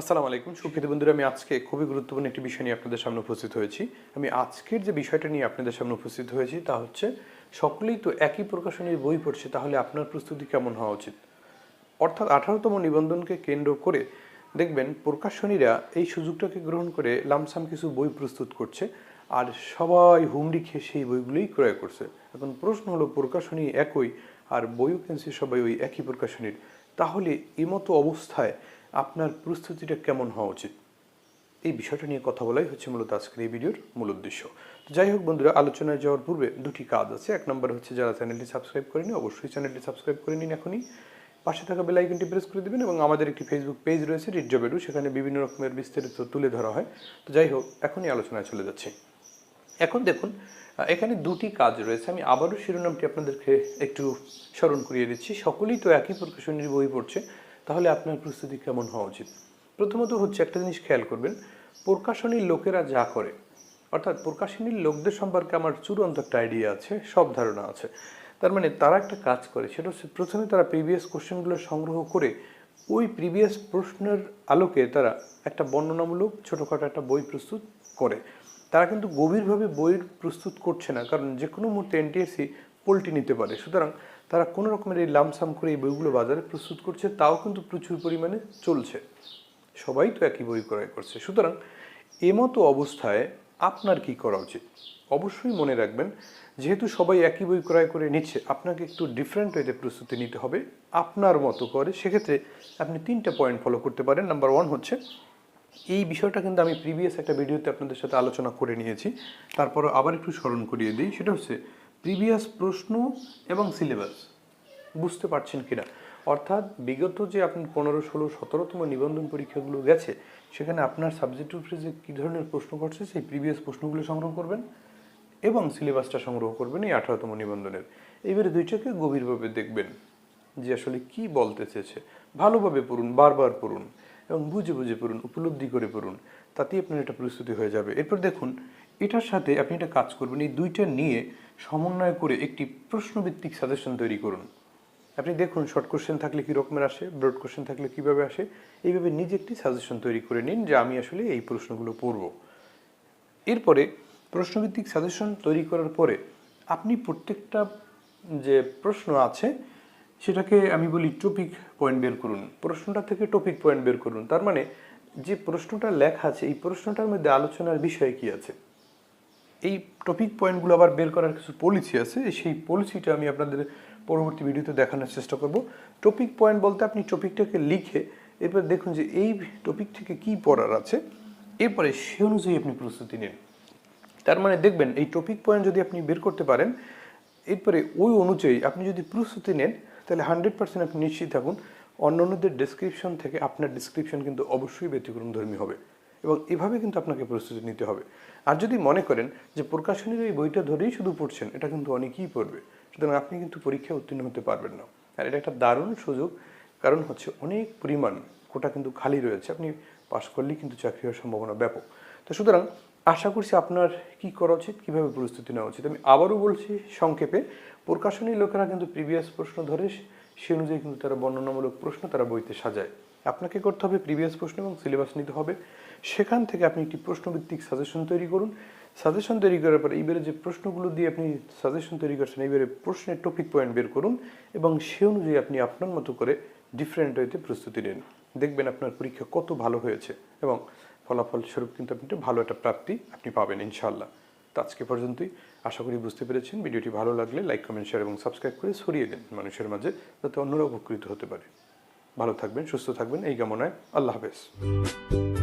আসসালামু আলাইকুম। সুপ্রিয় বন্ধুরা, আমি আজকে খুবই গুরুত্বপূর্ণ একটি বিষয় নিয়ে আপনাদের সামনে উপস্থিত হয়েছি। আমি আজকের যে বিষয়টা নিয়ে আপনাদের সামনে উপস্থিত হয়েছি তা হচ্ছে, সকলেই তো একই প্রকাশনীর বই পড়ছে, তাহলে আপনার প্রস্তুতি কেমন হওয়া উচিত? অর্থাৎ আঠারোতম নিবন্ধনকে কেন্দ্র করে দেখবেন, প্রকাশনীরা এই সুযোগটাকে গ্রহণ করে লামসাম কিছু বই প্রস্তুত করছে, আর সবাই হুমড়ি খেয়ে সেই বইগুলোই ক্রয় করছে। এখন প্রশ্ন হলো, প্রকাশনী একই আর বইও কিনছে সবাই ওই একই প্রকাশনীর। তাহলে এমতো অবস্থায় আপনার প্রস্তুতিটা কেমন হওয়া উচিত? এই বিষয়টা নিয়ে কথা বলাই হচ্ছে মূলত আজকের এই ভিডিওর মূল উদ্দেশ্য। তো যাই হোক বন্ধুরা, আলোচনায় যাওয়ার পূর্বে দুটি কাজ আছে। এক নম্বর হচ্ছে যারা চ্যানেলটি সাবস্ক্রাইব করেনি, অবশ্যই চ্যানেলটি সাবস্ক্রাইব করে নিন এখনই। পাশে থাকা বেল আইকনটি প্রেস করে দেবেন এবং আমাদের একটি ফেসবুক পেজ রয়েছে রিড জবেডু সেখানে বিভিন্ন রকমের বিস্তারিত তুলে ধরা হয়। তো যাই হোক, এখনই আলোচনায় চলে যাচ্ছে। এখন দেখুন এখানে দুটি কাজ রয়েছে। আমি আবারও শিরোনামটি আপনাদেরকে একটু স্মরণ করিয়ে দিচ্ছি। সকলেই তো একই প্রকাশনীর বই পড়ছে। তাহলে আপনার প্রস্তুতি কেমন হওয়া উচিত? প্রথমত হচ্ছে একটা জিনিস খেয়াল করবেন, প্রকাশনীর লোকেরা যা করে, অর্থাৎ প্রকাশনীর লোকদের সম্পর্কে আমার চূড়ান্ত একটা আইডিয়া আছে, সব ধারণা আছে। তার মানে তারা একটা কাজ করে, সেটা হচ্ছে প্রথমে তারা প্রিভিয়াস কোশ্চেনগুলো সংগ্রহ করে, ওই প্রিভিয়াস প্রশ্নের আলোকে তারা একটা বর্ণনামূলক ছোটোখাটো একটা বই প্রস্তুত করে। তারা কিন্তু গভীরভাবে বইয়ের প্রস্তুত করছে না, কারণ যে কোনো মুহূর্তে এনটিএসসি পোল্টি নিতে পারে। সুতরাং তারা কোনো রকমের এই লামসাম করে এই বইগুলো বাজারে প্রস্তুত করছে, তাও কিন্তু প্রচুর পরিমাণে চলছে। সবাই তো একই বই ক্রয় করছে। সুতরাং এমতো অবস্থায় আপনার কি করা উচিত? অবশ্যই মনে রাখবেন, যেহেতু সবাই একই বই ক্রয় করে নিচ্ছে, আপনাকে একটু ডিফারেন্ট ওয়েতে প্রস্তুতি নিতে হবে। আপনার মতো করে, সেক্ষেত্রে আপনি তিনটা পয়েন্ট ফলো করতে পারেন। নাম্বার ওয়ান হচ্ছে, এই বিষয়টা কিন্তু আমি প্রিভিয়াস একটা ভিডিওতে আপনাদের সাথে আলোচনা করে নিয়েছি। তারপর আবার একটু স্মরণ করিয়ে দিই। সেটা হচ্ছে প্রিভিয়াস প্রশ্ন এবং সিলেবাস। বুঝতে পারছেন কিনা? অর্থাৎ বিগত যে আপনি পনেরো, ষোলো, সতেরোতম নিবন্ধন পরীক্ষাগুলো গেছে, সেখানে আপনার সাবজেক্ট উপরে যে কী ধরনের প্রশ্ন করছে, সেই প্রিভিয়াস প্রশ্নগুলো সংগ্রহ করবেন এবং সিলেবাসটা সংগ্রহ করবেন এই আঠারোতম নিবন্ধনের। এবারে দুইটাকে গভীরভাবে দেখবেন যে আসলে কি বলতে চেয়েছে। ভালোভাবে পড়ুন, বারবার পড়ুন এবং বুঝে বুঝে পড়ুন, উপলব্ধি করে পড়ুন, তাতেই আপনার এটা প্রস্তুতি হয়ে যাবে। এরপর দেখুন এটার সাথে আপনি একটা কাজ করবেন, এই দুইটা নিয়ে সমন্বয় করে একটি প্রশ্নভিত্তিক সাজেশন তৈরি করুন। আপনি দেখুন শর্ট কোশ্চেন থাকলে কী রকমের আসে ব্রড কোশ্চেন থাকলে কীভাবে আসে, এইভাবে নিজে একটি সাজেশন তৈরি করে নিন যে আমি আসলে এই প্রশ্নগুলো পড়ব। এরপরে প্রশ্নভিত্তিক সাজেশন তৈরি করার পরে আপনি প্রত্যেকটা যে প্রশ্ন আছে, সেটাকে আমি বলি টপিক পয়েন্ট বের করুন। প্রশ্নটা থেকে টপিক পয়েন্ট বের করুন। তার মানে যে প্রশ্নটা লেখা আছে, এই প্রশ্নটার মধ্যে আলোচনার বিষয় কি আছে? এই টপিক পয়েন্টগুলো আবার বের করার কিছু পলিসি আছে, সেই পলিসিটা আমি আপনাদের পরবর্তী ভিডিওতে দেখানোর চেষ্টা করব। টপিক পয়েন্ট বলতে আপনি টপিকটাকে লিখে এরপর দেখুন যে এই টপিক থেকে কি পড়ার আছে, এরপরে সে অনুযায়ী আপনি প্রস্তুতি নিন। তার মানে দেখবেন, এই টপিক পয়েন্ট যদি আপনি বের করতে পারেন, এরপরে ওই অনুযায়ী আপনি যদি প্রস্তুতি নেন, তাহলে হান্ড্রেড পার্সেন্ট আপনি নিশ্চিত থাকুন, অন্যান্যদের ডেসক্রিপশন থেকে আপনার ডেসক্রিপশন কিন্তু অবশ্যই ব্যতিক্রম ধর্মী হবে। এবং এভাবে কিন্তু আপনাকে প্রস্তুতি নিতে হবে। আর যদি মনে করেন যে প্রকাশনীর এই বইটা ধরেই শুধু পড়ছেন, এটা কিন্তু অনেকেই পড়বে। সুতরাং আপনি কিন্তু পরীক্ষায় উত্তীর্ণ হতে পারবেন না। আর এটা একটা দারুণ সুযোগ, কারণ হচ্ছে অনেক পরিমাণ কোটা কিন্তু খালি রয়েছে। আপনি পাশ করলেই কিন্তু চাকরি হওয়ার সম্ভাবনা ব্যাপক। তো সুতরাং আশা করছি আপনার কি করা উচিত, কীভাবে প্রস্তুতি নেওয়া উচিত? আমি আবারও বলছি, সংক্ষেপে, প্রকাশনীর লোকেরা কিন্তু প্রিভিয়াস প্রশ্ন ধরে সে অনুযায়ী কিন্তু তারা বর্ণনামূলক প্রশ্ন তারা বইতে সাজায়। আপনাকে করতে হবে প্রিভিয়াস প্রশ্ন এবং সিলেবাস নিতে হবে। সেখান থেকে আপনি একটি প্রশ্নভিত্তিক সাজেশন তৈরি করুন। সাজেশন তৈরি করার পরে এইবারে যে প্রশ্নগুলো দিয়ে আপনি সাজেশন তৈরি করছেন, এইবারে প্রশ্নের টপিক পয়েন্ট বের করুন এবং সে অনুযায়ী আপনি আপনার মতো করে ডিফারেন্ট ওয়েতে প্রস্তুতি নিন। দেখবেন আপনার পরীক্ষা কত ভালো হয়েছে এবং ফলাফল স্বরূপ কিন্তু আপনি একটা ভালো একটা প্রাপ্তি আপনি পাবেন ইনশাল্লাহ তো আজকে পর্যন্তই। আশা করি বুঝতে পেরেছেন। ভিডিওটি ভালো লাগলে লাইক কমেন্ট শেয়ার এবং সাবস্ক্রাইব করে ছড়িয়ে দিন মানুষের মাঝে যাতে অন্যরা উপকৃত হতে পারে। ভালো থাকবেন, সুস্থ থাকবেন। এই কামনায় আল্লাহ হাফেজ।